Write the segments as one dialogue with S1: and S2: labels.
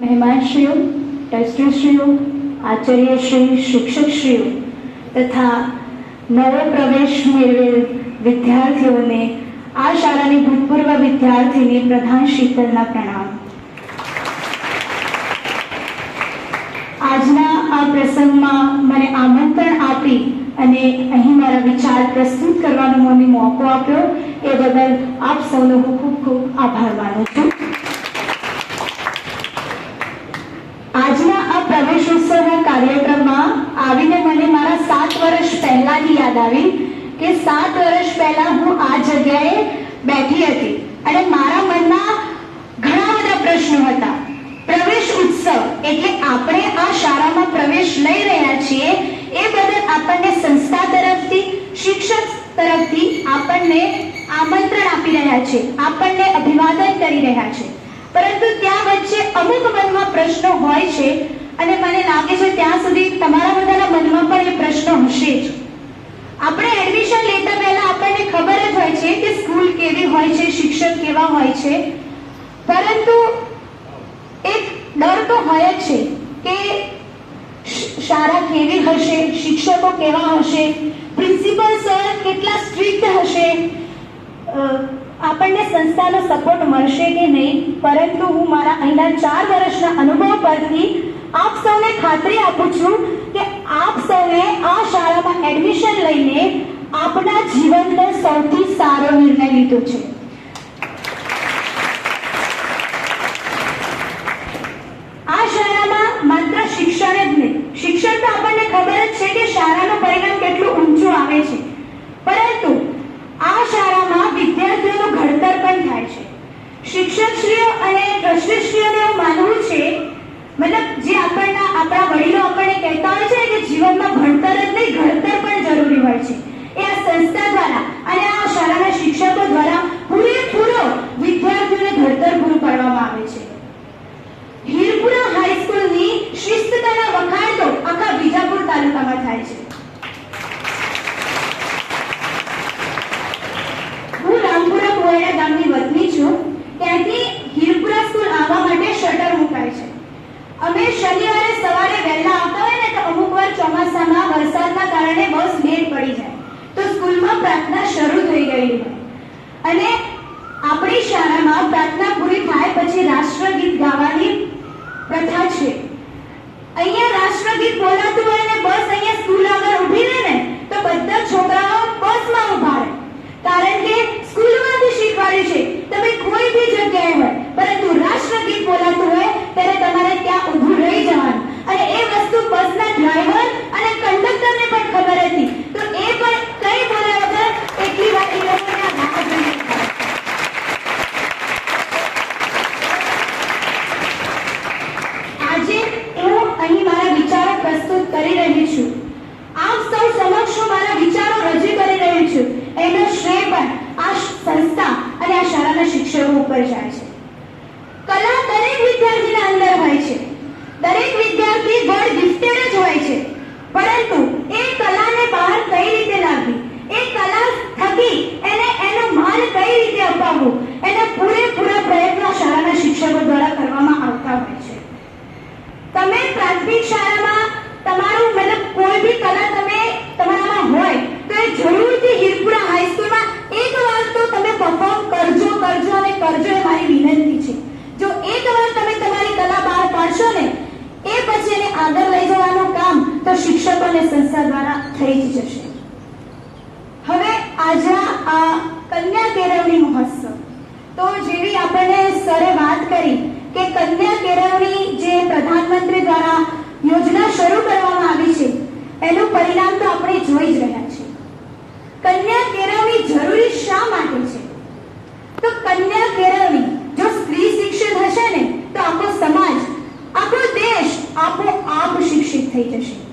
S1: મહેમાનશ્રીઓ, ટ્રસ્ટીશ્રીઓ, આચાર્યશ્રી, શિક્ષકશ્રીઓ તથા નવો પ્રવેશ મેળવેલ વિદ્યાર્થીઓને આ શાળાની ભૂતપૂર્વ વિદ્યાર્થીને પ્રધાન શીતલના પ્રણામ. આજના આ પ્રસંગમાં મને આમંત્રણ આપી અને અહીં મારા વિચાર પ્રસ્તુત કરવાનો મને મોકો આપ્યો, એ બદલ આપ સૌનો હું ખૂબ ખૂબ આભાર માનું છું. આજના આ પ્રવેશ ઉત્સવના કાર્યક્રમમાં આવીને મને મારા સાત વર્ષ પહેલાની યાદ આવી કે સાત વર્ષ પહેલા હું આ જગ્યાએ બેઠી હતી. અને મારા મનમાં ઘણા બધા પ્રશ્નો હતા. પ્રવેશ ઉત્સવ એટલે આપણે આ શાળામાં પ્રવેશ લઈ રહ્યા છીએ એ બદલ આપણને સંસ્થા તરફથી, શિક્ષક તરફથી આપણને આમંત્રણ આપી રહ્યા છે. આપણને અભિવાદન કરી રહ્યા છે. પરંતુ ત્યાં વચ્ચે અમુક મનમાં પ્રશ્નો હોય છે અને મને લાગે છે ત્યાં સુધી તમારા બધાના મનમાં પણ એ પ્રશ્નો હશે જ. આપણે એડમિશન લેતા પહેલા આપણને ખબર જ હોય છે કે સ્કૂલ કેવી હોય છે, શિક્ષક કેવા હોય છે. પરંતુ એક ડર તો હોય જ છે કે શાળા કેવી હશે, શિક્ષકો કેવા હશે પ્રિન્સિપલ સર કેટલા સ્ટ્રિક્ટ હશે. આપણને સંસ્થાનો સપોર્ટ મળશે કે નહીં? પરંતુ હું મારા અહીંના ચાર વર્ષના અનુભવ પરથી આપ સૌને ખાતરી આપું છું કે આપ સૌએ આ શાળામાં એડમિશન લઈને આપણા જીવનનો સૌથી સારો નિર્ણય લીધો છે આ શાળામાં માત્ર શિક્ષણ જ નહીં શિક્ષણ તો આપણને ખબર જ છે કે શાળાનું પરિણામ કેટલું ઊંચું આવે છે પરંતુ આ શાળામાં વિદ્યાર્થીઓનું ઘડતર પણ થાય છે શિક્ષકશ્રીઓ અને ટ્રસ્ટીશ્રીઓને માનવું છે, મતલબ જે આપણના આપણા વડીલો આપણને કહેતા હોય છે કે જીવનમાં ભણતર જ નહીં ઘડતર પણ જરૂરી હોય છે એ આ સંસ્થા દ્વારા અને આ શાળાના શિક્ષકો દ્વારા પૂરેપૂરો વિદ્યાર્થીઓને ઘડતર પૂરું પાડવામાં આવે છે હીરપુરા હાઈસ્કૂલની શિસ્તતાના વખાણ તો આખા બીજાપુર તાલુકામાં થાય છે હું રામપુરા કોયડા ગામની વતની છું ત્યાંથી હીરપુરા સ્કૂલ આવવા માટે શટર મુકાય છે અમે શનિવારે સવારે વહેલા આવતા હોય ને તો અમુક વાર ચોમાસામાં વરસાદના કારણે બસ લેટ પડી જાય તો સ્કૂલમાં પ્રાર્થના શરૂ થઈ ગઈ. અને આપણી શાળામાં પ્રાર્થના પૂરી થાય પછી રાષ્ટ્રગીત ગાવાની પ્રથા છે. અહીંયા રાષ્ટ્રગીત બોલાતું હોય ને બસ અહીંયા સ્કૂલ આગળ ઊભી રહે ને, તો બધા છોકરાઓ બસમાં ઊભા રહે. કારણ કે સ્કૂલમાંથી શીખવાડ્યું છે, તમે કોઈ બી જગ્યાએ હોય, પરંતુ રાષ્ટ્રગીત બોલાતું હોય, ત્યારે તમારે ત્યાં ઊભું રહી જવાનું. અને એ વસ્તુ બસના ડ્રાઈવર અને કંડક્ટરને પણ ખબર હતી તો એ પણ કઈ બોલ્યા વગર એટલી વાર એ લોકોને આ રાહ જોઈને ઊભા રહે. આજે હું અહીં મારા વિચારો પ્રસ્તુત કરી રહી છું આપ સૌ સમક્ષ હું મારા વિચારો રજૂ કરી રહી છું એનો શ્રેય પણ આ સંસ્થા અને આ શાળાના શિક્ષકો ઉપર જાય છે કલા દરેક વિદ્યાર્થીના અંદર હોય છે દરેક વિદ્યાર્થી ગોડ ગિફ્ટેડ જ હોય છે પરંતુ એ કલાને બહાર કઈ રીતે લાવવી એ કલા થકી એને એનું માન કઈ રીતે અપાવવું એના પૂરેપૂરા પ્રયત્નો શાળાના શિક્ષકો દ્વારા કરવામાં આવતા હોય છે તમે પ્રાથમિક શાળામાં તમારું મતલબ કોઈ બી કલા તમે તમારામાં હોય તો એ જરૂરથી હીરપુરા હાઈસ્કૂલમાં એક વાર તો તમે પરફોર્મ કરજો કરજો અને કરજો એ મારી વિનંતી છે જો એક વાર તમે તમારી કલા બહાર પાડશો ને એ પછી એને આગળ લઈ જવાનું કામ તો શિક્ષકો અને સંસ્થા દ્વારા થઈ જ જશે. હવે આજના આ કન્યા કેળવણી મહોત્સવ. તો જેવી આપણે સરે વાત કરી કે કન્યા કેળવણી જે પ્રધાનમંત્રી દ્વારા યોજના શરૂ કરવામાં આવી છે, એનું પરિણામ તો આપણે જોઈ જ રહ્યા છીએ. કન્યા કેળવણી જરૂરી શા માટે છે? તો કન્યા કેળવણી, જો સ્ત્રી શિક્ષિત હશે ને, તો આપણો સમાજ આપણો દેશ આપોઆપ શિક્ષિત થઈ જશે.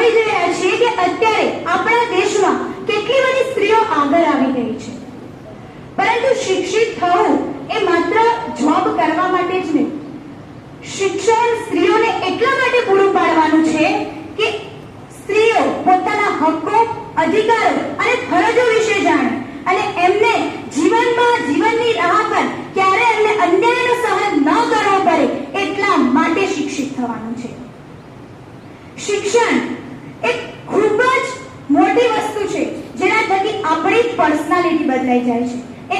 S1: જોઈ રહ્યા છીએ કે અત્યારે આપણા દેશમાં કેટલી બધી સ્ત્રીઓ આગળ આવી ગઈ છે. પરંતુ શિક્ષિત થવું એ માત્ર જોબ કરવા માટે જ નહીં. શિક્ષણ સ્ત્રીઓને એટલા માટે પૂરું પાડવાનું છે કે સ્ત્રીઓ પોતાના હક્કો અધિકારો અને ફરજો વિશે જાણે અને એમને જીવનમાં જીવનની રાહ પર ક્યારે એમને અન્યાયનો સહન ન કરવો થવાનું છે શિક્ષણ એક ખૂબ જ મોટી વસ્તુ છે જેના થકી આપણી પર્સનાલિટી બદલાઈ જાય છે. એ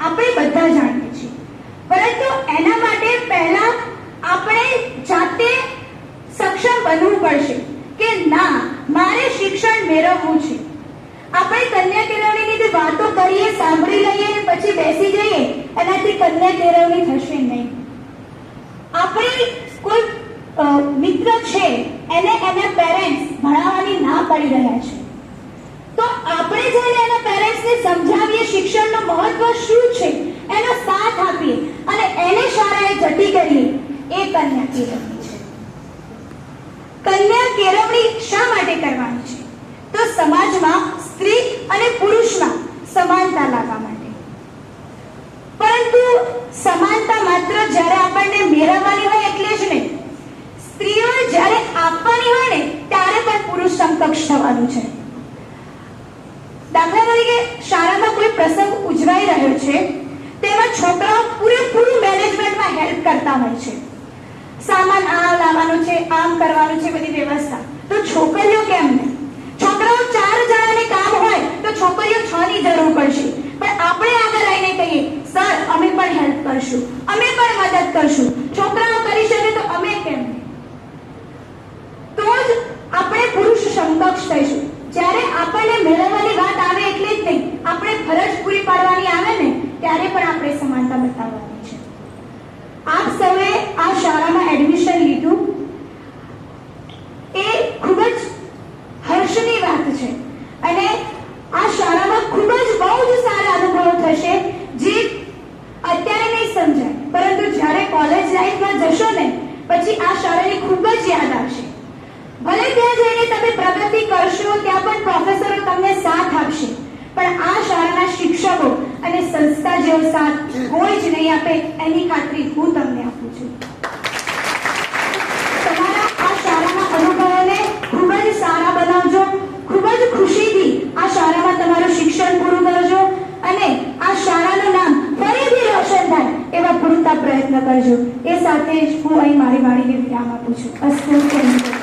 S1: આપણે બધા જાણીએ છીએ. પરંતુ એના માટે પહેલા આપણે જાતે સક્ષમ બનવું પડશે કે ના, મારે શિક્ષણ મેળવવું છે. આપણે કન્યા કેળવણીની જે વાતો કરીએ, સાંભળી લઈએ અને પછી બેસી જઈએ, એનાથી કન્યા કેળવણી થશે નહીં. આપણે કોઈ મિત્ર છે, એને એના પેરેન્ટ્સ ભણાવવાની ના પડી રહ્યા છે. તો આપણે જઈને એના પેરેન્ટ્સને સમજાવીએ શિક્ષણનું મહત્વ શું છે, એનો સાથ આપીએ અને એને શાળાએ જતી કરીએ, એ કન્યા કેળવણી છે. કન્યા કેળવણી શા માટે કરવાની છે? તો સમાજમાં સ્ત્રી અને પુરુષમાં સમાનતા લાવવા માટે. પરંતુ સમાનતા માત્ર જ્યારે આપણને મેળવવાની હોય એટલે જ નહીં. સ્ત્રીઓ જ્યારે આપવાની હોય ને, ત્યારે પણ પુરુષ સમકક્ષ થવાનું છે. દાખલા તરીકે શાળામાં કોઈ પ્રસંગ ઉજવાઈ રહ્યો છે, તેમાં છોકરાઓ પૂરેપૂરું મેનેજમેન્ટમાં હેલ્પ કરતા હોય છે. સામાન આ લાવવાનું છે, આમ કરવાનું છે, બધી વ્યવસ્થા. તો છોકરીઓ કેમ નહીં? છોકરાઓ ચાર જણાને કામ હોય તો છોકરીઓ છ ની જરૂર પડશે. પણ આપણે આગળ આવીને કહીએ, સર, અમે પણ હેલ્પ કરશું. અમે પણ મદદ કરશું છોકરાઓ કરી શકે તો અમે કેમ નહીં તો જ આપણે પુરુષ સમકક્ષ થઈશું જ્યારે આપણને મેળવવાની વાત આવે એટલે જ નહીં આપણે ફરજ પૂરી પાડવાની આવે ને ત્યારે પણ આપણે સમાનતા બતાવવાની છે આપ સૌએ આ શાળામાં એડમિશન લીધું એ ખૂબ જ હર્ષની વાત છે અને આ શાળામાં ખૂબ જ બહુ જ સારા અનુભવો થશે જે અત્યારે નહીં સમજાય પરંતુ જ્યારે કોલેજ લાઈફમાં જશો ને પછી આ શાળાની ખૂબ જ યાદ આવશે ભલે ત્યાં જઈને તમે પ્રગતિ કરશો ત્યાં પણ પ્રોફેસરો તમને સાથ આપશે પણ આ શાળાના શિક્ષકો અને સંસ્થા જેવો સાથ કોઈ જ નહીં આપે, એની ખાતરી હું તમને આપું છું. તમારા આ શાળાના અનુભવોને ખૂબ જ સારા બનાવજો, ખૂબ જ ખુશીથી આ શાળામાં તમારું શિક્ષણ પૂરું કરજો અને આ શાળાનું નામ ફરીથી રોશન થાય એવા પૂરતા પ્રયત્ન કરજો. એ સાથે જ હું અહીં મારી વાણીને વિરામ આપું છું. અસ્તુ.